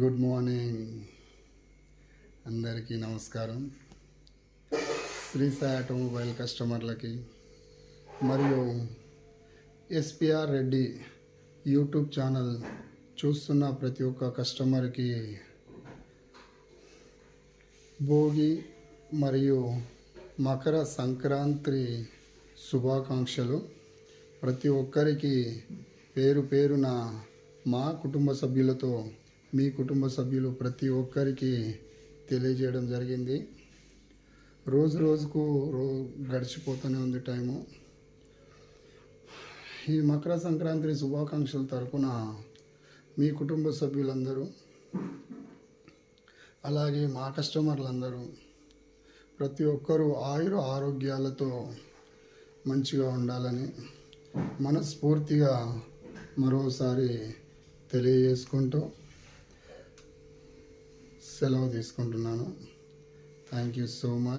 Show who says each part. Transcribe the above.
Speaker 1: Good morning. అందరికీ నమస్కారం. Shri Sai automobile కస్టమర్లకి మరియు ఎస్పిఆర్ రెడ్డి యూట్యూబ్ ఛానల్ చూస్తున్న ప్రతి ఒక్క కస్టమర్కి భోగి మరియు మకర సంక్రాంతి శుభాకాంక్షలు. ప్రతి ఒక్కరికి పేరు పేరున మా కుటుంబ సభ్యులతో మీ కుటుంబ సభ్యులు ప్రతి ఒక్కరికి తెలియజేయడం జరిగింది. రోజు రోజుకు రో గడిచిపోతూనే ఉంది టైము. ఈ మకర సంక్రాంతి శుభాకాంక్షల తరపున మీ కుటుంబ సభ్యులందరూ అలాగే మా కస్టమర్లందరూ ప్రతి ఒక్కరూ ఆయుర ఆరోగ్యాలతో మంచిగా ఉండాలని మనస్ఫూర్తిగా మరోసారి తెలియజేసుకుంటూ సెలవు తీసుకుంటున్నాను. Thank you so much